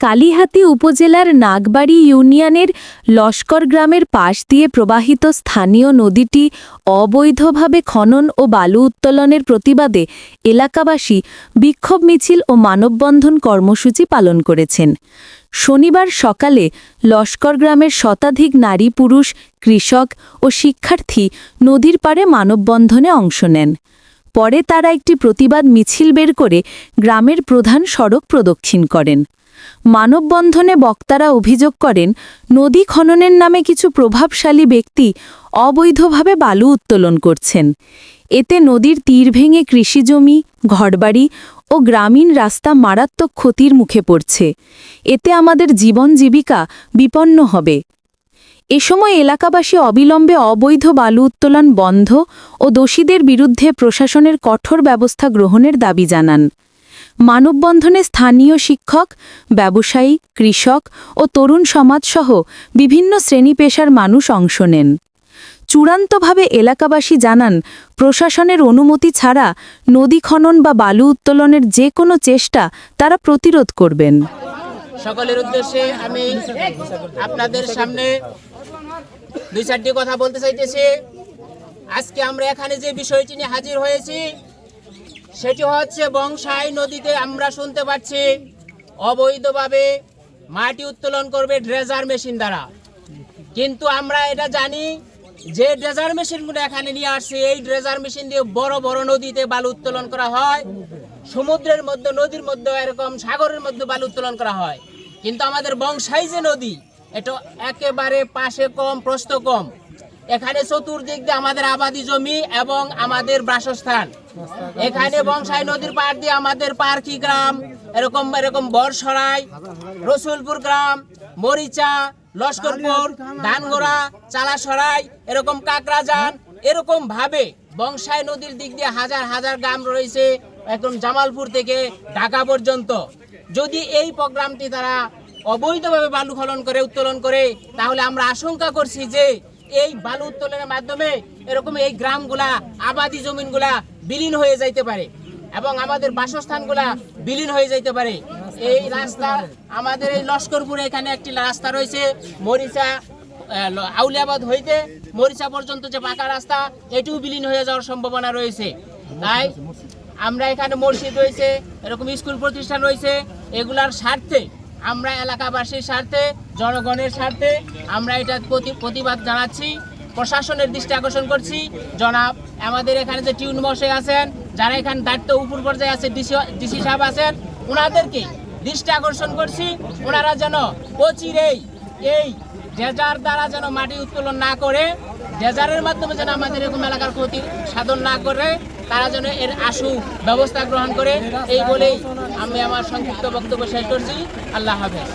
কালিহাতী উপজেলার নাগবাড়ি ইউনিয়নের লস্কর গ্রামের পাশ দিয়ে প্রবাহিত স্থানীয় নদীটি অবৈধভাবে খনন ও বালু উত্তোলনের প্রতিবাদে এলাকাবাসী বিক্ষোভ মিছিল ও মানববন্ধন কর্মসূচি পালন করেছেন। শনিবার সকালে লস্কর গ্রামের শতাধিক নারী, পুরুষ, কৃষক ও শিক্ষার্থী নদীর পাড়ে মানববন্ধনে অংশ নেন। পরে তারা একটি প্রতিবাদ মিছিল বের করে গ্রামের প্রধান সড়ক প্রদক্ষিণ করেন। মানববন্ধনে বক্তারা অভিযোগ করেন, নদী খননের নামে কিছু প্রভাবশালী ব্যক্তি অবৈধভাবে বালু উত্তোলন করছেন। এতে নদীর তীর ভেঙে কৃষিজমি ঘরবাড়ি ও গ্রামীণ রাস্তা মারাত্মক ক্ষতির মুখে পড়ছে। এতে আমাদের জীবন জীবিকা বিপন্ন হবে। এ সময় এলাকাবাসী অবিলম্বে অবৈধ বালু উত্তোলন বন্ধ ও দোষীদের বিরুদ্ধে প্রশাসনের কঠোর ব্যবস্থা গ্রহণের দাবি জানান। মানববন্ধনে স্থানীয় শিক্ষক, ব্যবসায়ী, কৃষক ও তরুণ সমাজসহ বিভিন্ন শ্রেণি পেশার মানুষ অংশ নেন। চূড়ান্তভাবে এলাকাবাসী জানান, প্রশাসনের অনুমতি ছাড়া নদী খনন বা বালু উত্তোলনের যে কোনো চেষ্টা তারা প্রতিরোধ করবেন। সকলের উদ্দেশ্যে আমি আপনাদের সামনে দুই চারটি কথা বলতে চাইতেছি। আজকে আমরা এখানে যে বিষয়টি নিয়ে হাজির হয়েছি সেটি হচ্ছে বংশাই নদীতে আমরা শুনতে পাচ্ছি, অবৈধভাবে মাটি উত্তোলন করবে ড্রেজার মেশিন দ্বারা। কিন্তু আমরা এটা জানি যে ড্রেজার মেশিনগুলো এখানে নিয়ে আসছে, এই ড্রেজার মেশিন দিয়ে বড় বড় নদীতে বালু উত্তোলন করা হয়। সমুদ্রের মধ্যে, নদীর মধ্যে এরকম সাগরের মধ্যে বালু উত্তোলন করা হয়। কিন্তু আমাদের বংশাই যে নদী, এটা একেবারে পাশে কম, প্রস্থ কম। এখানে চতুর্দিক দিয়ে আমাদের আবাদি জমি এবং আমাদের বাসস্থান। এখানে বংশাই নদীর পার দিয়ে আমাদের পার্কি গ্রাম, এরকম এরকম বরসরাই রসুলপুর গ্রাম, মরিচা, লস্করপুর, ধানগোড়া, চালাসরাই, এরকম কাকরাজান এরকম ভাবে বংশাই নদীর দিক দিয়ে হাজার হাজার গ্রাম রয়েছে একদম জামালপুর থেকে ঢাকা পর্যন্ত। যদি এই প্রোগ্রামটি তারা অবৈধভাবে বালু খনন করে, উত্তোলন করে, তাহলে আমরা আশঙ্কা করছি যে এই বালু উত্তোলনের মাধ্যমে এরকম এই গ্রামগুলা, আবাদি জমিনগুলা বিলীন হয়ে যাইতে পারে এবং আমাদের বাসস্থানগুলা বিলীন হয়ে যাইতে পারে। এই রাস্তা, আমাদের এই লস্করপুরে এখানে একটি রাস্তা রয়েছে, মরিচা আউলিয়াবাদ হইতে মরিচা পর্যন্ত যে পাকা রাস্তা, এটিও বিলীন হয়ে যাওয়ার সম্ভাবনা রয়েছে। তাই আমরা এখানে মসজিদ রয়েছে, এরকম স্কুল প্রতিষ্ঠান রয়েছে, এগুলার স্বার্থে আমরা এলাকাবাসীর স্বার্থে, জনগণের স্বার্থে আমরা এটা প্রতি প্রতিবাদ জানাচ্ছি, প্রশাসনের দৃষ্টি আকর্ষণ করছি। জনাব, আমাদের এখানে যে টিউন বসে আছেন, যারা এখানে দায়িত্ব উপর পর্যায়ে আছে, ডিসি ডিসি সাহেব আছেন ওনাদেরকে দৃষ্টি আকর্ষণ করছি। ওনারা যেন অচিরেই এই ডেজার দ্বারা যেন মাটি উত্তোলন না করে, ডেজারের মাধ্যমে যেন আমাদের এরকম এলাকার ক্ষতি সাধন না করে তারা যেন এর আশু ব্যবস্থা গ্রহণ করে, এই বলেই আমি আমার সংক্ষিপ্ত বক্তব্য শেষ করছি। আল্লাহ হাফেজ।